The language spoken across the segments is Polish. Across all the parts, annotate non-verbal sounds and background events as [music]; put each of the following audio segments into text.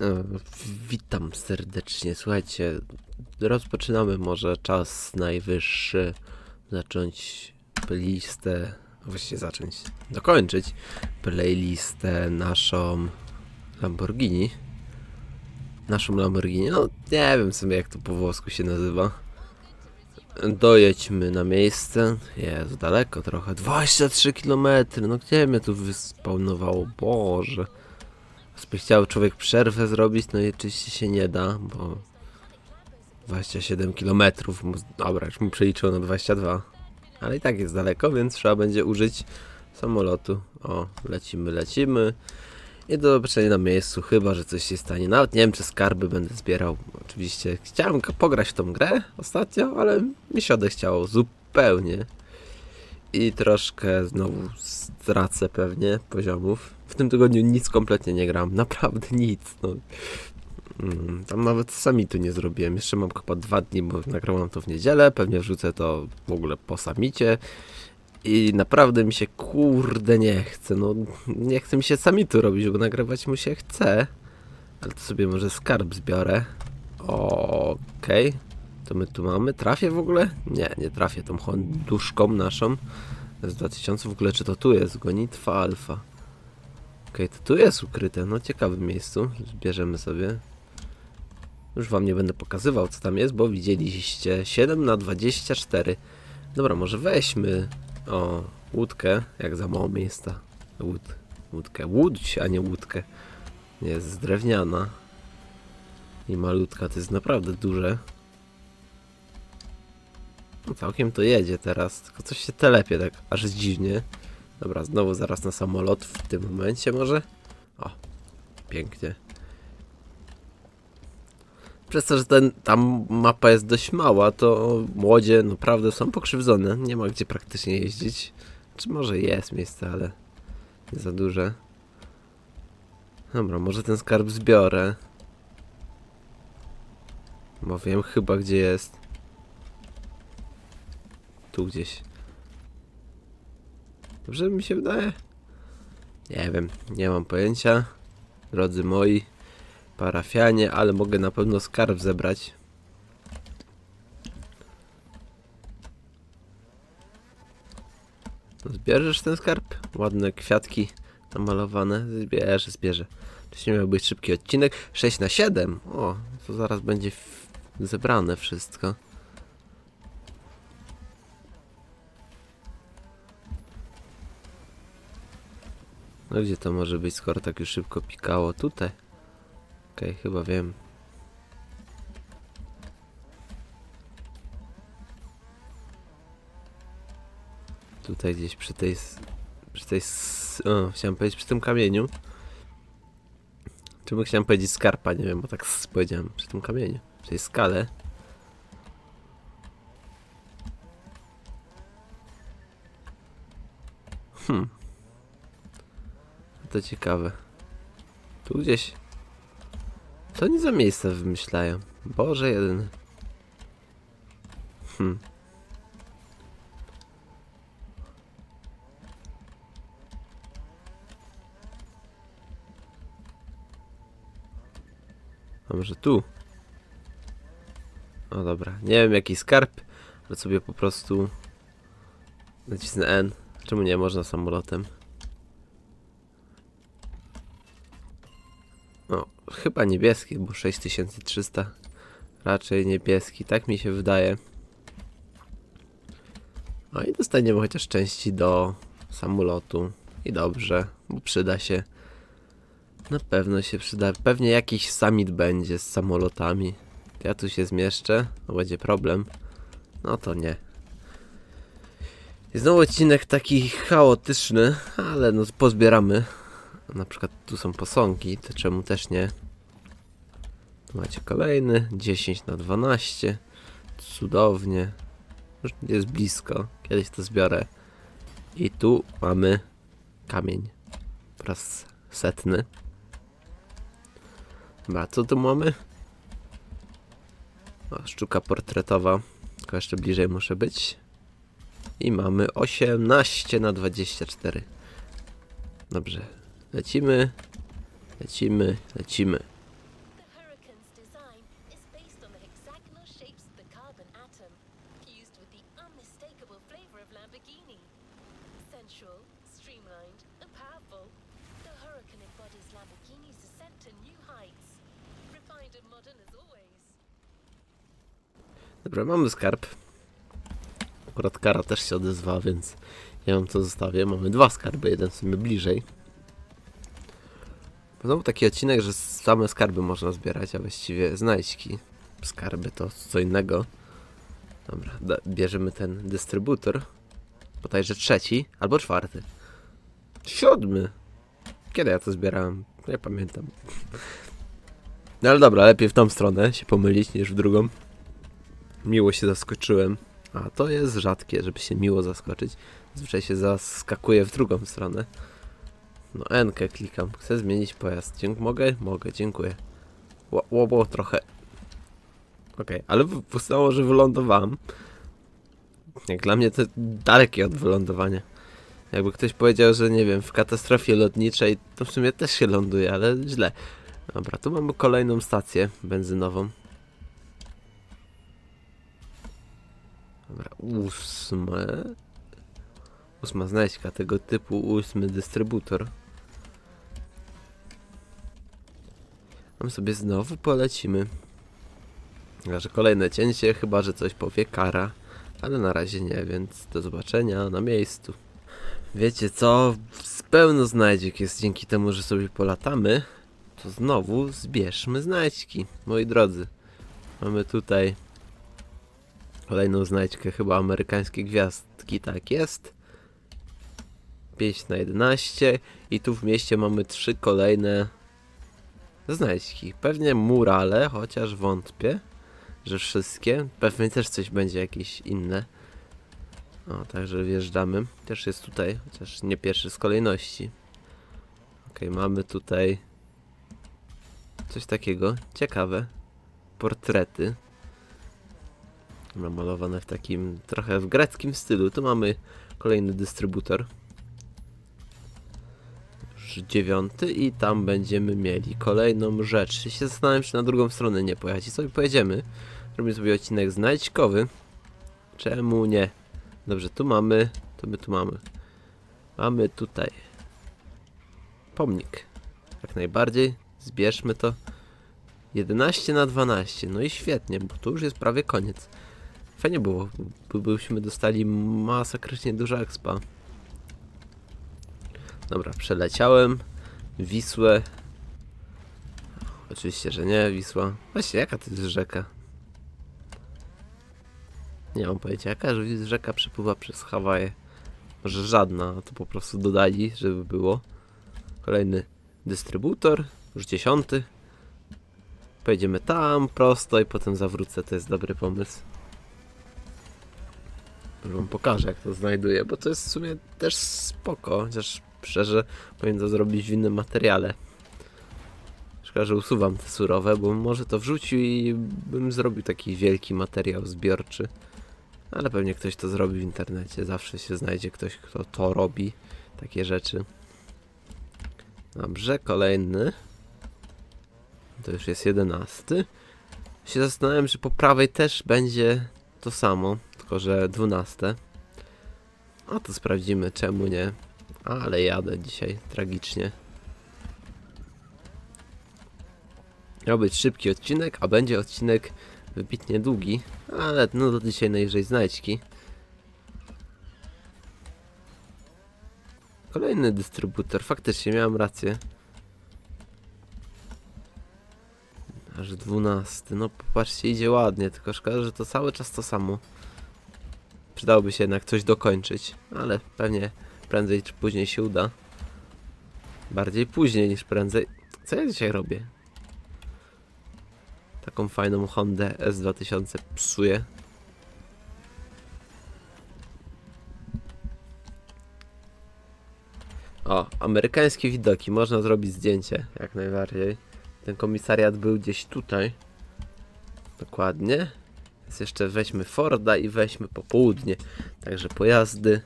E, Witam serdecznie. Słuchajcie, rozpoczynamy może czas najwyższy zacząć playlistę, właściwie zacząć, dokończyć playlistę naszą Lamborghini. Naszą Lamborghini, no nie wiem sobie jak to po włosku się nazywa. Dojedźmy na miejsce. Jest daleko trochę. 23 km. No gdzie mnie tu wyspawnowało? Boże. By chciał człowiek przerwę zrobić, no i oczywiście się nie da, bo 27 km. Dobra, już mu przeliczył na 22. Ale i tak jest daleko, więc trzeba będzie użyć samolotu. O, lecimy, lecimy. I do zobaczenia na miejscu, chyba że coś się stanie. Nawet nie wiem, czy skarby będę zbierał. Oczywiście chciałem pograć w tą grę ostatnio, ale mi się odechciało zupełnie. I troszkę znowu stracę pewnie poziomów. W tym tygodniu nic kompletnie nie gram, [laughs] naprawdę nic. No. Mm, Tam nawet sami tu nie zrobiłem. Jeszcze mam chyba dwa dni, bo nagrałam to w niedzielę. Pewnie wrzucę to w ogóle po samicie. I naprawdę mi się kurde nie chce. No nie chce mi się samitu robić, bo nagrywać mu się chce. Ale to sobie może skarb zbiorę. Okej. To my tu mamy. Trafię w ogóle? Nie, nie trafię tą honduszką naszą. Z 2000 w ogóle, czy to tu jest? Gonitwa alfa. Okej, to tu jest ukryte. No ciekawym miejscu. Zbierzemy sobie. Już wam nie będę pokazywał co tam jest, bo widzieliście 7 na 24. Dobra, może weźmy o łódkę, jak za mało miejsca. Łód, łódkę. Łódź, a nie łódkę. Jest drewniana. I malutka, to jest naprawdę duże. Całkiem to jedzie teraz, tylko coś się telepie tak aż dziwnie. Dobra, znowu zaraz na samolot w tym momencie może. O, pięknie. Przez to, że ten, tam mapa jest dość mała, to młodzie naprawdę są pokrzywdzone. Nie ma gdzie praktycznie jeździć. Czy może jest miejsce, ale nie za duże. Dobra, może ten skarb zbiorę. Bo wiem chyba gdzie jest. Tu gdzieś. Dobrze mi się wydaje? Nie wiem, nie mam pojęcia. Drodzy moi parafianie, ale mogę na pewno skarb zebrać. Zbierzesz ten skarb? Ładne kwiatki namalowane. Zbierze, zbierze. Wcześniej miał być szybki odcinek. 6 na 7 O, to zaraz będzie zebrane wszystko. No gdzie to może być, skoro tak już szybko pikało? Tutaj. Okej, chyba wiem. Tutaj gdzieś przy tej... Przy tej... O, chciałem powiedzieć przy tym kamieniu. Czemu chciałem powiedzieć skarpa? Nie wiem, bo tak powiedziałem. Przy tym kamieniu. Przy tej skale. Hmm. To ciekawe. Tu gdzieś. Co oni za miejsca wymyślają? Boże jeden. Hmm. A może tu? O dobra, nie wiem jaki skarb, ale sobie po prostu nacisnę N. Czemu nie można samolotem? No, chyba niebieski, bo 6300. Raczej niebieski, tak mi się wydaje. No i dostaniemy chociaż części do samolotu. I dobrze, bo przyda się. Na pewno się przyda. Pewnie jakiś summit będzie z samolotami. Ja tu się zmieszczę, no będzie problem. No to nie. I znowu odcinek taki chaotyczny, ale no pozbieramy. Na przykład tu są posągi, to czemu też nie? Macie kolejny, 10 na 12. Cudownie. Już jest blisko, kiedyś to zbiorę. I tu mamy kamień. Po raz setny. Dobra, co tu mamy? O, portretowa. Tylko jeszcze bliżej muszę być. I mamy 18 na 24. Dobrze. Lecimy, lecimy, lecimy. Dobra, mamy skarb. Akurat kara też się odezwa, więc ja wam to zostawię. Mamy dwa skarby, jeden w sumie bliżej. Znowu taki odcinek, że same skarby można zbierać, a właściwie znajdźki. Skarby to co innego. Dobra, bierzemy ten dystrybutor. Bodajże trzeci albo czwarty. Siódmy. Kiedy ja to zbierałem? Nie pamiętam. [laughs] No ale dobra, lepiej w tą stronę się pomylić niż w drugą. Miło się zaskoczyłem. A to jest rzadkie, żeby się miło zaskoczyć. Zazwyczaj się zaskakuje w drugą stronę. No N-kę klikam. Chcę zmienić pojazd. Dzięk mogę? Mogę, dziękuję. Ło- trochę. Okej, ale ustało, że wylądowałem. Jak dla mnie to dalekie od wylądowania. Jakby ktoś powiedział, że nie wiem, w katastrofie lotniczej, to w sumie też się ląduje, ale źle. Dobra, tu mamy kolejną stację benzynową. Dobra, ósme. Ósma znajdźka tego typu, ósmy dystrybutor. Mam sobie znowu polecimy. Chyba, że kolejne cięcie, chyba że coś powie kara. Ale na razie nie, więc do zobaczenia na miejscu. Wiecie co? Z pełno znajdziek jest dzięki temu, że sobie polatamy. To znowu zbierzmy znajdźki, moi drodzy. Mamy tutaj kolejną znajdźkę, chyba amerykańskie gwiazdki, tak jest. 5 na 11 i tu w mieście mamy trzy kolejne znajdźki. Pewnie murale, chociaż wątpię, że wszystkie. Pewnie też coś będzie jakieś inne. O, także wjeżdżamy. Też jest tutaj, chociaż nie pierwszy z kolejności. Okej, mamy tutaj coś takiego. Ciekawe. Portrety. Namalowane w takim trochę w greckim stylu. Tu mamy kolejny dystrybutor. Dziewiąty i tam będziemy mieli kolejną rzecz. Ja się zastanawiam, czy na drugą stronę nie pojechać. I sobie pojedziemy. Robimy sobie odcinek znajdźkowy. Czemu nie? Dobrze, tu mamy. To my tu mamy. Mamy tutaj pomnik. Jak najbardziej. Zbierzmy to. 11 na 12. No i świetnie, bo tu już jest prawie koniec. Fajnie było, by- byśmy dostali masakrycznie dużo expa. Dobra, przeleciałem. Wisłę. Oczywiście, że nie, Wisła. Właśnie, jaka to jest rzeka? Nie mam pojęcia, jaka rzeka przepływa przez Hawaje. Może żadna, to po prostu dodali, żeby było. Kolejny dystrybutor, już dziesiąty. Pojedziemy tam prosto i potem zawrócę, to jest dobry pomysł. Już wam pokażę jak to znajduję, bo to jest w sumie też spoko, chociaż szczerze powinien to zrobić w innym materiale. Szkoda, że usuwam te surowe, bo może to wrzucił i bym zrobił taki wielki materiał zbiorczy. Ale pewnie ktoś to zrobi w internecie, zawsze się znajdzie ktoś, kto to robi, takie rzeczy. Dobrze, kolejny. To już jest jedenasty. Się zastanawiam, czy po prawej też będzie to samo, tylko że dwunaste. A to sprawdzimy, czemu nie. Ale jadę dzisiaj tragicznie. Miał być szybki odcinek, a będzie odcinek wybitnie długi, ale no do dzisiaj najwyżej znajdźki. Kolejny dystrybutor, faktycznie miałem rację. Aż 12. No popatrzcie, idzie ładnie, tylko szkoda, że to cały czas to samo. Przydałoby się jednak coś dokończyć, ale pewnie prędzej czy później się uda. Bardziej później niż prędzej. Co ja dzisiaj robię? Taką fajną Hondę S2000 psuję. O, amerykańskie widoki, można zrobić zdjęcie, jak najbardziej. Ten komisariat był gdzieś tutaj. Dokładnie. Więc jeszcze weźmy Forda i weźmy popołudnie. Także pojazdy.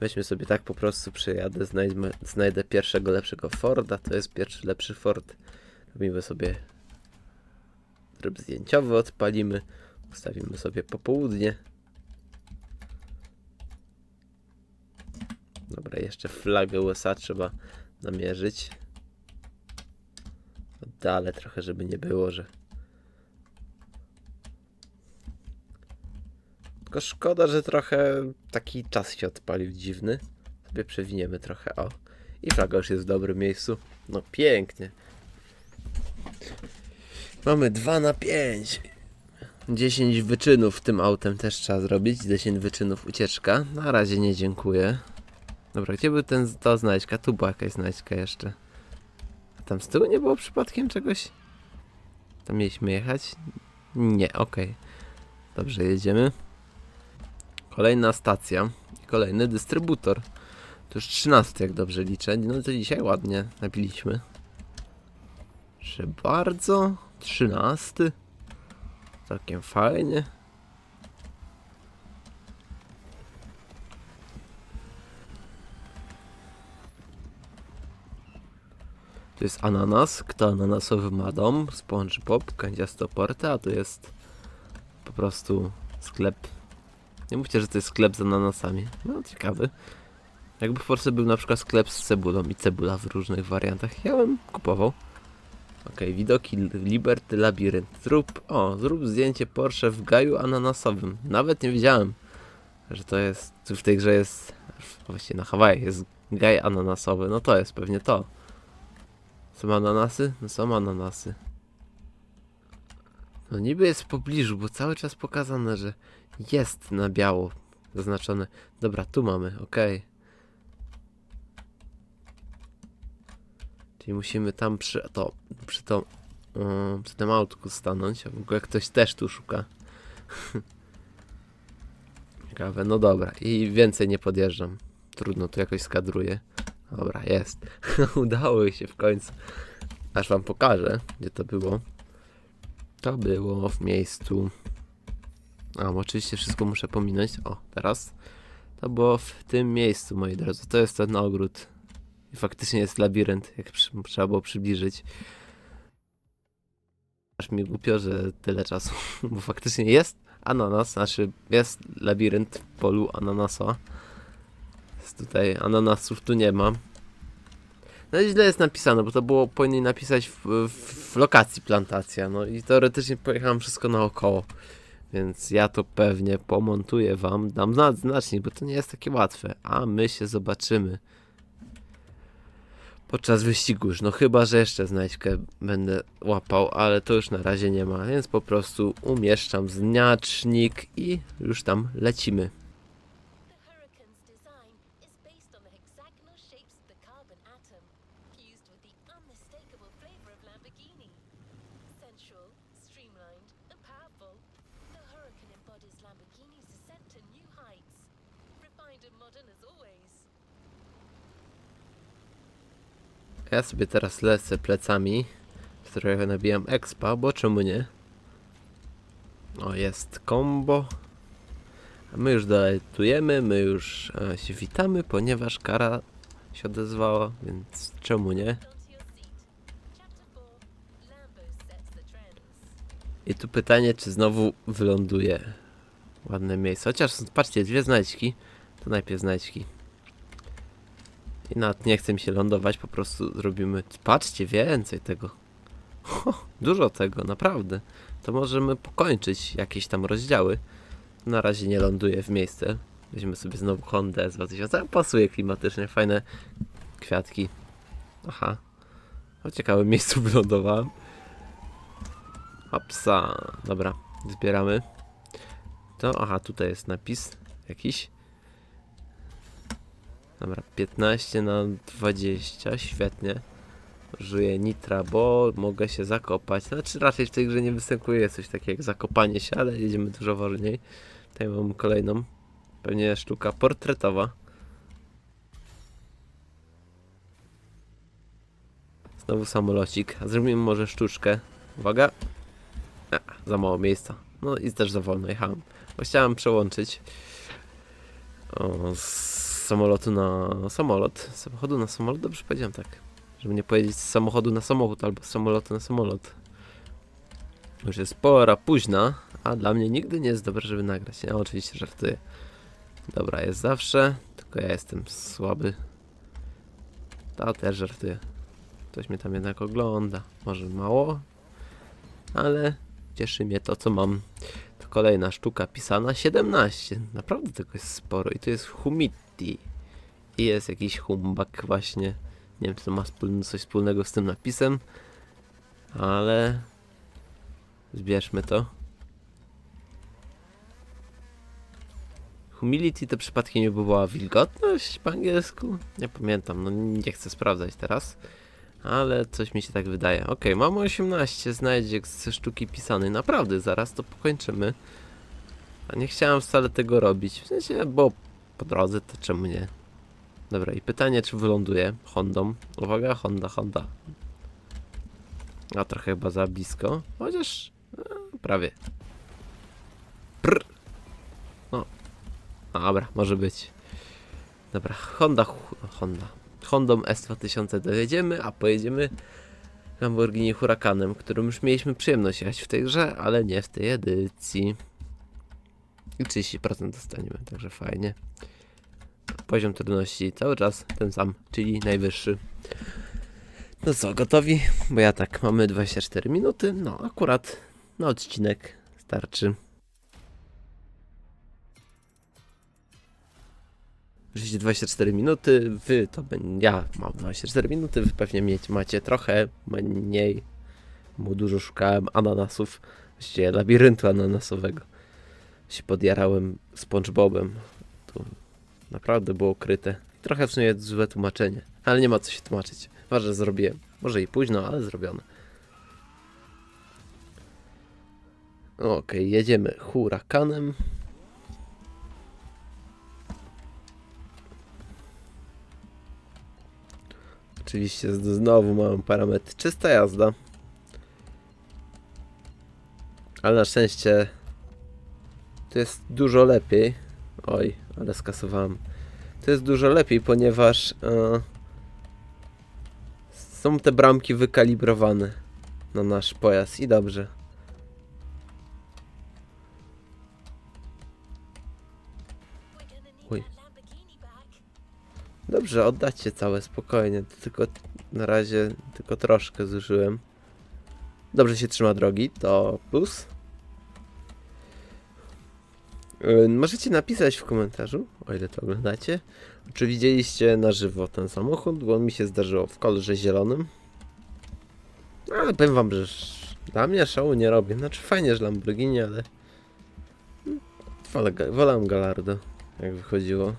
Weźmy sobie tak po prostu przejadę, znajdźmy, znajdę pierwszego lepszego Forda. To jest pierwszy lepszy Ford. Robimy sobie tryb zdjęciowy, odpalimy. Ustawimy sobie popołudnie. Dobra, jeszcze flagę USA trzeba namierzyć. Oddalę trochę, żeby nie było, że Tylko szkoda, że trochę taki czas się odpalił dziwny. Sobie przewiniemy trochę, o. I flaga już jest w dobrym miejscu. No pięknie. Mamy 2 na 5. 10 wyczynów tym autem też trzeba zrobić. 10 wyczynów ucieczka. Na razie nie dziękuję. Dobra, gdzie był ten ta znajdźka? Tu była jakaś znajdźka jeszcze. A tam z tyłu nie było przypadkiem czegoś? Tam mieliśmy jechać? Nie, okej. Dobrze, jedziemy. Kolejna stacja i kolejny dystrybutor. To już 13, jak dobrze liczę. No to dzisiaj ładnie napiliśmy. Że bardzo. 13. Całkiem fajnie. Tu jest ananas. Kto ananasowy ma dom? SpongeBob, Porte, a tu jest po prostu sklep. Nie mówcie, że to jest sklep z ananasami. No, ciekawy. Jakby w Polsce był na przykład sklep z cebulą i cebula w różnych wariantach, ja bym kupował. Okej, widoki Liberty Labirynt. Zrób, o, zrób zdjęcie Porsche w gaju ananasowym. Nawet nie wiedziałem, że to jest, w tej grze jest, właściwie na Hawajach jest gaj ananasowy. No to jest pewnie to. Są ananasy? No są ananasy. No niby jest w pobliżu, bo cały czas pokazane, że jest na biało zaznaczone. Dobra, tu mamy, okej. Czyli musimy tam przy to, przy to, yy, przy tym autku stanąć. W ogóle ktoś też tu szuka. [laughs] Ciekawe, no dobra. I więcej nie podjeżdżam. Trudno, tu jakoś skadruję. Dobra, jest. [laughs] Udało się w końcu. Aż wam pokażę, gdzie to było. To było w miejscu. A, oczywiście wszystko muszę pominąć. O, teraz. To było w tym miejscu, moi drodzy. To jest ten ogród. I faktycznie jest labirynt, jak przy, trzeba było przybliżyć. Aż mi głupio, że tyle czasu. [laughs] Bo faktycznie jest ananas, znaczy jest labirynt w polu ananasa. Jest tutaj ananasów tu nie ma. No i źle jest napisane, bo to było powinni napisać w, w, w lokacji plantacja. No i teoretycznie pojechałem wszystko naokoło. Więc ja to pewnie pomontuję wam, dam znać znacznik, bo to nie jest takie łatwe. A my się zobaczymy podczas wyścigu już. No chyba, że jeszcze znajdźkę będę łapał, ale to już na razie nie ma, więc po prostu umieszczam znacznik i już tam lecimy. Ja sobie teraz lecę plecami, którego nabijam expa, bo czemu nie? O, jest combo. A my już doletujemy, my już e, się witamy, ponieważ kara się odezwała, więc czemu nie? Onto your seat. Chapter 4 Lambo sets the trends. I tu pytanie, czy znowu wyląduje ładne miejsce. Chociaż patrzcie, dwie znajdźki. To najpierw znajdźki. I nawet nie chce mi się lądować, po prostu zrobimy. Patrzcie, więcej tego. Ho, dużo tego, naprawdę. To możemy pokończyć jakieś tam rozdziały. Na razie nie ląduję w miejsce. Weźmy sobie znowu Hondę z 2000. A, Pasuje klimatycznie, fajne kwiatki. Aha. W ciekawym miejscu [laughs] wylądowałem. Hopsa. Dobra, zbieramy. To, aha, tutaj jest napis jakiś. Dobra, 15 na 20, świetnie. Użyję nitra, bo mogę się zakopać. Znaczy raczej w tej grze nie występuje coś takiego jak zakopanie się, ale jedziemy dużo wolniej. Tutaj mam kolejną. Pewnie sztuka portretowa. Znowu samolocik. Zrobimy może sztuczkę. Uwaga. A, za mało miejsca. No i też za wolno jechałem. Bo chciałem przełączyć o, z samolotu na samolot. Z samochodu na samolot, dobrze powiedziałem tak. Żeby nie powiedzieć z samochodu na samochód albo z samolotu na samolot. Już jest pora późna, a dla mnie nigdy nie jest dobre, żeby nagrać. Ja oczywiście żartuję. Dobra, jest zawsze, tylko ja jestem słaby. To też żartuję. Ktoś mnie tam jednak ogląda. Może mało, ale cieszy mnie to, co mam. Kolejna sztuka pisana. 17. Naprawdę tego jest sporo. I to jest Humidity. I jest jakiś humbak właśnie. Nie wiem, czy to ma coś wspólnego z tym napisem. Ale... Zbierzmy to. Humility to przypadkiem nie była wilgotność po angielsku? Nie pamiętam, no nie chcę sprawdzać teraz. Ale coś mi się tak wydaje. Okej, mamy 18, znajdzie ze sztuki pisanej. Naprawdę, zaraz to pokończymy. A nie chciałem wcale tego robić. W sensie, bo po drodze, to czemu nie? Dobra, i pytanie, czy wyląduje Hondą. Uwaga, Honda, Honda. A trochę chyba za blisko. Chociaż e, prawie. Prr. No. Dobra, może być. Dobra, Honda, Honda. Hondą S2000 dojedziemy, a pojedziemy Lamborghini Hurakanem, którym już mieliśmy przyjemność jechać w tej grze, ale nie w tej edycji. I 30% dostaniemy, także fajnie. Poziom trudności cały czas ten sam, czyli najwyższy. No co, gotowi? Bo ja tak, mamy 24 minuty, no akurat na odcinek starczy. Oczywiście 24 minuty, wy to będzie, ja mam 24 minuty, wy pewnie mieć, macie trochę mniej, bo dużo szukałem ananasów, właściwie labiryntu ananasowego. Się podjarałem SpongeBobem, tu naprawdę było ukryte. Trochę w sumie złe tłumaczenie, ale nie ma co się tłumaczyć. Ważne, zrobiłem. Może i późno, ale zrobione. Okej, jedziemy hurakanem. Oczywiście znowu mamy parametr czysta jazda. Ale na szczęście to jest dużo lepiej. Oj, ale skasowałem. To jest dużo lepiej, ponieważ e, są te bramki wykalibrowane na nasz pojazd i dobrze. Dobrze, oddacie całe spokojnie. to Tylko na razie tylko troszkę zużyłem. Dobrze się trzyma drogi, to plus. Yy, Możecie napisać w komentarzu, o ile to oglądacie, czy widzieliście na żywo ten samochód, bo mi się zdarzyło w kolorze zielonym. No, Ale powiem wam, że dla mnie szału nie robię. Znaczy fajnie, że Lamborghini, ale mm, wolę, wolałem Gallardo, jak wychodziło.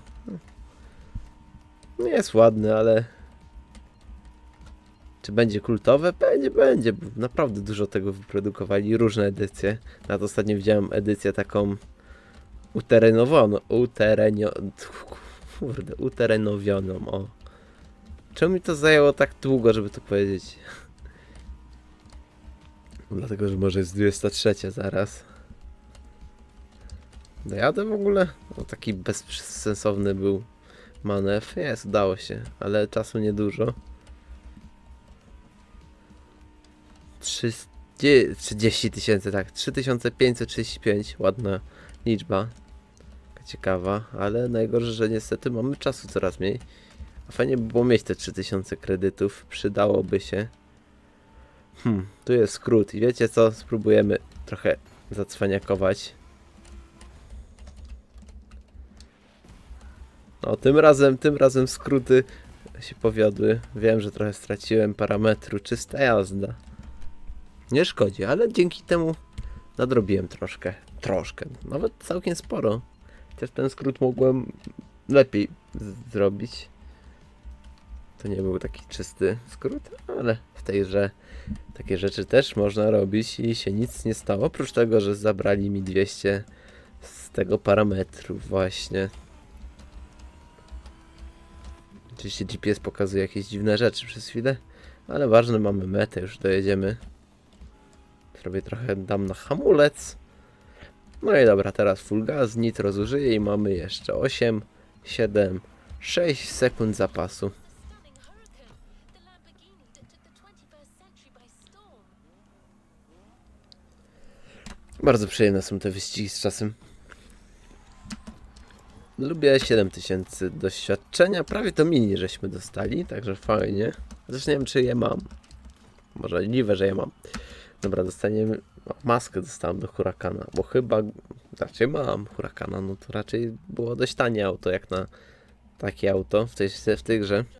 Nie jest ładny, ale. Czy będzie kultowe? Będzie, będzie. Naprawdę dużo tego wyprodukowali. Różne edycje. Nawet ostatnio widziałem edycję taką uterenowioną. Uterenio... Kurde, uterenowioną. O. Czemu mi to zajęło tak długo, żeby to powiedzieć? Dlatego, że może jest 23 zaraz. Dojadę w ogóle? No, taki bezsensowny był manewr. Jest, udało się, ale czasu niedużo. 30 30 tysięcy, tak. 3535, ładna liczba. Ciekawa, ale najgorsze, że niestety mamy czasu coraz mniej. A fajnie by było mieć te 3000 kredytów, przydałoby się. Hmm, tu jest skrót i wiecie co? Spróbujemy trochę zacwaniakować. No, tym razem, tym razem skróty się powiodły. Wiem, że trochę straciłem parametru. Czysta jazda. Nie szkodzi, ale dzięki temu nadrobiłem troszkę. Troszkę. Nawet całkiem sporo. Chociaż ten skrót mogłem lepiej zrobić. To nie był taki czysty skrót, ale w tej grze takie rzeczy też można robić i się nic nie stało. Oprócz tego, że zabrali mi 200 z tego parametru właśnie. Oczywiście GPS pokazuje jakieś dziwne rzeczy przez chwilę, ale ważne, mamy metę, już dojedziemy. Zrobię trochę, dam na hamulec. No i dobra, teraz full gas, nitro zużyję i mamy jeszcze 8, 7, 6 sekund zapasu. Stunning hurricane. The Lamborghini that took the 21st century by storm. Bardzo przyjemne są te wyścigi z czasem. Lubię 7000 doświadczenia, prawie to mini żeśmy dostali, także fajnie. Zresztą nie wiem czy je mam. Może możliwe, że je mam. Dobra, dostaniemy maskę dostałem do Hurakana, bo chyba raczej mam Hurakana, no to raczej było dość tanie auto jak na takie auto w tej, w tej grze.